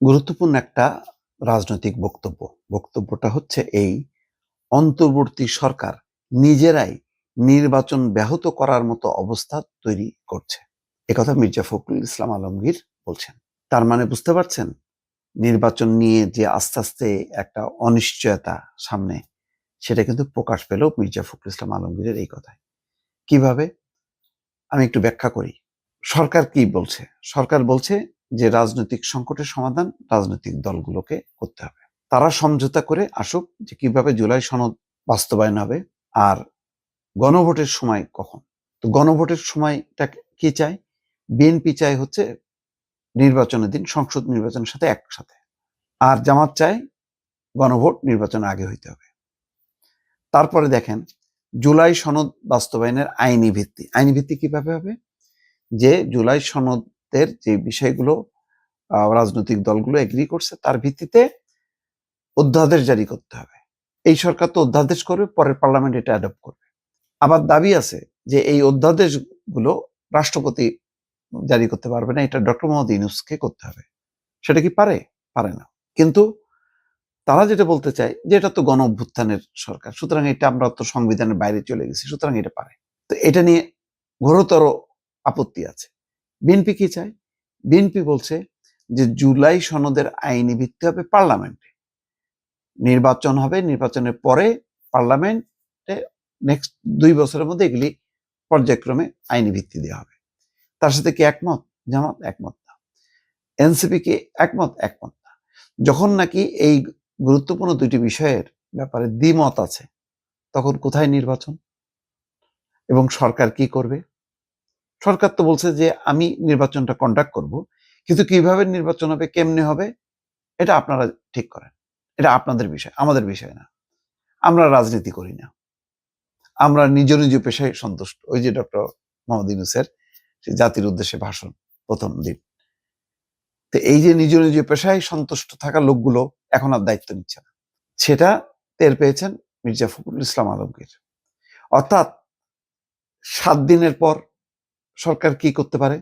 গুরুত্বপূর্ণ একটা রাজনৈতিক বক্তব্য। বক্তব্যটা হচ্ছে এই, অন্তর্বর্তী সরকার নিজেরাই নির্বাচন ব্যাহত করার মতো অবস্থা তৈরি করছে। একথা মির্জা ফখরুল ইসলাম আলমগীর বলছেন। তার মানে বুঝতে পারছেন? নির্বাচন নিয়ে যে আস্তে আস্তে একটা অনিশ্চয়তা সামনে, সেটা কিন্তু প্রকাশ পেল মির্জা ফখরুল ইসলাম আলমগীরের এই কথায়। কীভাবে? আমি একটু ব্যাখ্যা করি। সরকার কি বলছে? সরকার বলছে যে রাজনৈতিক সংকটের সমাধান রাজনৈতিক দলগুলোকে করতে হবে। তারা সমঝোতা করে আসুক যে কীভাবে জুলাই সনদ বাস্তবায়ন হবে আর গণভোটের সময় কখন। তো গণভোটের সময়টা কি চায়? বিএনপি চায় হচ্ছে নির্বাচনের দিন, সংসদ নির্বাচনের সাথে একসাথে। আর জামাত চাই গণভোট নির্বাচনের আগে হইতে হবে। তারপরে দেখেন, জুলাই সনদ বাস্তবায়নের আইনি ভিত্তি। আইনি ভিত্তি কীভাবে হবে? যে জুলাই সনদের যে বিষয়গুলো রাজনৈতিক দলগুলো এগ্রি করছে, তার ভিত্তিতে অধ্যাদেশ জারি করতে হবে। এই সরকার তো অধ্যাদেশ করবে, পরের পার্লামেন্ট এটা অ্যাডপ্ট করবে। আবার দাবি আছে যে এই অধ্যাদেশগুলো রাষ্ট্রপতি জারি করতে পারবে না, এটা ডক্টর মোহাম্মদ ইউনুসকে করতে হবে। সেটা কি পারে? পারে না। কিন্তু তারা যেটা বলতে চায় যে এটা তো গণ অভ্যুত্থানের সরকার, সুতরাং এটা আমরা তো সংবিধানের বাইরে চলে গেছি, সুতরাং এটা পারে। তো এটা নিয়ে ঘোরতর আপত্তি আছে। বিএনপি কি চায়? বিএনপি বলছে যে জুলাই সনদের আইনি ভিত্তি হবে পার্লামেন্টে। নির্বাচন হবে, নির্বাচনের পরে পার্লামেন্টে নেক্সট দুই বছরের মধ্যে এগুলি পর্যায়ক্রমে আইনি ভিত্তি দেওয়া হবে। তার সাথে কি একমত? জামাত একমত না। এনসিপি কি একমত? একমত না। যখন নাকি এই গুরুত্বপূর্ণ দুইটি বিষয়ের ব্যাপারে দ্বিমত আছে, তখন কোথায় নির্বাচন? এবং সরকার কি করবে? সরকার তো বলছে যে আমি নির্বাচনটা কন্ডাক্ট করব, কিন্তু কীভাবে নির্বাচন হবে, কেমনে হবে, এটা আপনারা ঠিক করেন। এটা আপনাদের বিষয়, আমাদের বিষয় না। আমরা রাজনীতি করি না। আমরা নিজ নিজ পেশায় সন্তুষ্ট। ওই যে ডক্টর মোহাম্মদ ইউনুসের জাতির উদ্দেশ্যে ভাষণ, প্রথম দিন। তো এই যে নিজ নিজ পেশায় সন্তুষ্ট থাকা লোকগুলো এখন আর দায়িত্ব নিচ্ছে না। সেটা টের পেয়েছেন মির্জা ফখরুল ইসলাম আলমগীর। অর্থাৎ সাত দিনের পর সরকার কি করতে পারে?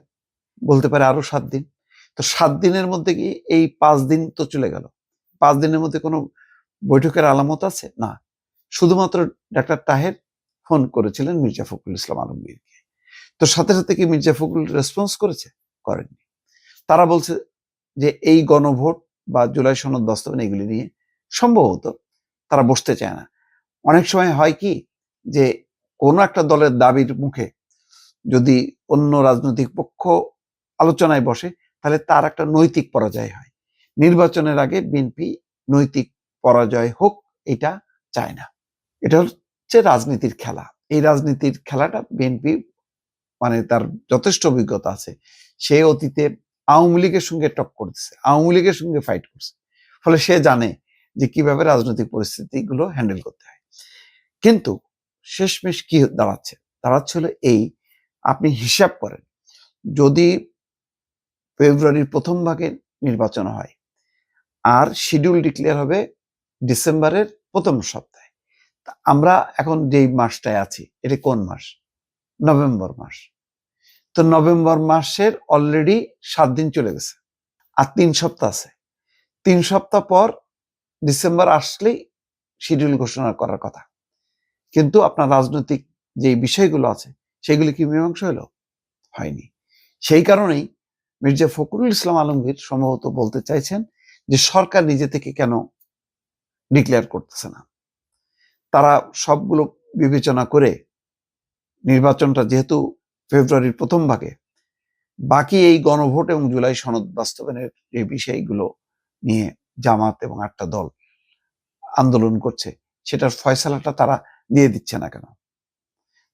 বলতে পারে আরও সাত দিন। তো সাত দিনের মধ্যে কি এই পাঁচ দিন তো চলে গেল? পাঁচ দিনের মধ্যে কোনো বৈঠকের আলামত আছে? না। শুধুমাত্র ডাক্তার তাহের ফোন করেছিলেন মির্জা ফখরুল ইসলাম আলমগীরকে। তো সাথে সাথে কি মির্জা ফখরুল রেসপন্স করেছে? করেননি। তারা বলছে যে এই গণভোট বা জুলাই সনদ বাস্তবায়ন এগুলি নিয়ে সম্ভবত তারা বসতে চায় না। অনেক সময় হয় কি যে কোনো একটা দলের দাবির মুখে যদি অন্য রাজনৈতিক পক্ষ আলোচনায় বসে, তাহলে তার একটা নৈতিক পরাজয় হয়। নির্বাচনের আগে বিএনপি নৈতিক পরাজয় হোক, এটা চায় না। এটা হচ্ছে রাজনীতির খেলা। এই রাজনীতির খেলাটা বিএনপি মানে তার যথেষ্ট অভিজ্ঞতা আছে। সে অতীতে আওয়ামী লীগের সঙ্গে টক্কর দিচ্ছে আওয়ামী লীগের সঙ্গে ফাইট করছে। ফলে সে জানে যে কীভাবে রাজনৈতিক পরিস্থিতিগুলো হ্যান্ডেল করতে হয়। কিন্তু শেষমেশ কি দাঁড়াচ্ছে? দাঁড়াচ্ছে হলো এই আপনি হিসাব করেন। যদি ফেব্রুয়ারির প্রথম ভাগে নির্বাচন হয়, আর শিডিউল ডিক্লেয়ার হবে ডিসেম্বরের প্রথম সপ্তাহে আমরা এখন যেই মাসটায় আছি, এটা কোন মাস? নভেম্বর মাস। তো নভেম্বর মাসের অলরেডি সাত দিন চলে গেছে, আর তিন সপ্তাহ আছে। তিন সপ্তাহ পর ডিসেম্বর আসলেই শিডিউল ঘোষণা করার কথা। কিন্তু আপনার রাজনৈতিক যে বিষয়গুলো আছে সেগুলি কি মীমাংসা হলো? হয়নি। সেই কারণেই মির্জা ফখরুল ইসলাম আলমগীর সম্ভবত বলতে চাইছেন যে সরকার নিজে থেকে কেন ডিক্লেয়ার করতেছে না? তারা সবগুলো বিবেচনা করে নির্বাচনটা যেহেতু ফেব্রুয়ারির প্রথম ভাগে, বাকি এই গণভোট এবং জুলাই সনদ বাস্তবায়নের যে বিষয়গুলো নিয়ে জামাত এবং আটটা দল আন্দোলন করছে, সেটার ফয়সালাটা তারা দিয়ে দিচ্ছে না কেন?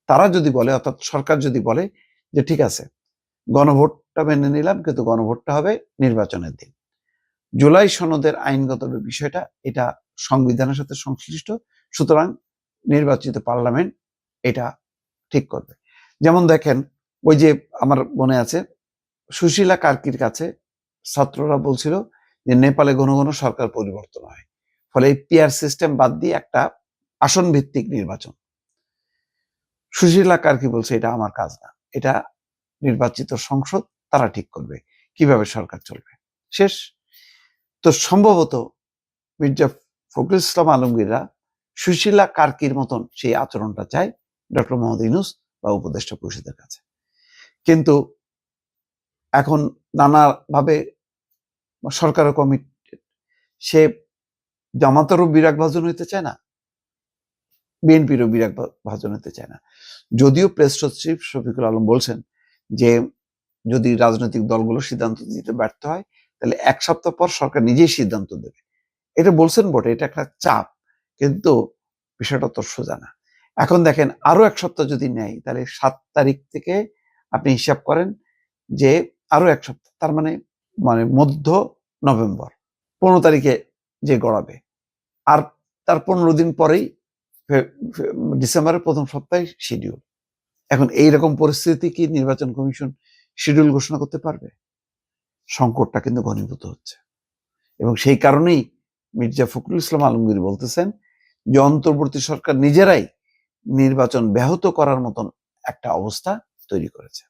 তারা যদি বলে, অর্থাৎ সরকার যদি বলে যে, ঠিক আছে, গণভোটটা মেনে নিলাম, কিন্তু গণভোটটা হবে নির্বাচনের দিন। জুলাই সনদের আইনগত বিষয়টা, এটা সংবিধানের সাথে সংশ্লিষ্ট, সুতরাং নির্বাচিত পার্লামেন্ট এটা ঠিক করবে। যেমন দেখেন, ওই যে আমার মনে আছে, সুশীলা কার্কির কাছে ছাত্ররা বলছিল যে, নেপালে ঘন ঘন সরকার পরিবর্তন হয়। ফলে এই পিয়ার সিস্টেম বাদ দিয়ে একটা আসন ভিত্তিক নির্বাচন। সুশীলা কার্কি বলছে? এটা আমার কাজ না। এটা নির্বাচিত সংসদ, তারা ঠিক করবে। কীভাবে সরকার চলবে? শেষ। তো সম্ভবত মির্জা ফখরুল ইসলাম আলমগীররা সুশীলা কার্কির মতন সেই আচরণটা চায় ডক্টর মোহাম্মদ ইউনুস বা উপদেষ্টা পরিষদের কাছে। কিন্তু এখন নানাভাবে সরকারও কমিটেড সে জামাতারও বিরাগ ভাজন হইতে চায় না। বিএনপিরও বিরাগ ভা- ভাজন হতে চায় না। যদিও প্রেস সচিব শফিকুল আলম বলছেন যে, যদি রাজনৈতিক দলগুলো সিদ্ধান্ত দিতে ব্যর্থ হয়, তাহলে এক সপ্তাহ পর সরকার নিজেই সিদ্ধান্ত দেবে। এটা বলছেন বটে, এটা একটা চাপ, কিন্তু বিষয়টা তো সোজা না। এখন দেখেন, আরও এক সপ্তাহ যদি নেয়, তাহলে সাত তারিখ থেকে আপনি হিসাব করেন যে, আরও এক সপ্তাহ, তার মানে মানে মধ্য নভেম্বর, পনেরো তারিখে যে গড়াবে। আর তার পনেরো দিন পরেই ডিসেম্বরের প্রথম সপ্তাহে শিডিউল এখন এই রকম পরিস্থিতি কি নির্বাচন কমিশন শিডিউল ঘোষণা করতে পারবে? সংকটটা কিন্তু ঘনীভূত হচ্ছে। এবং সেই কারণেই মির্জা ফখরুল ইসলাম আলমগীর বলতেছেন যে, অন্তর্বর্তী সরকার নিজেরাই নির্বাচন ব্যাহত করার মতন একটা অবস্থা তৈরি করেছে।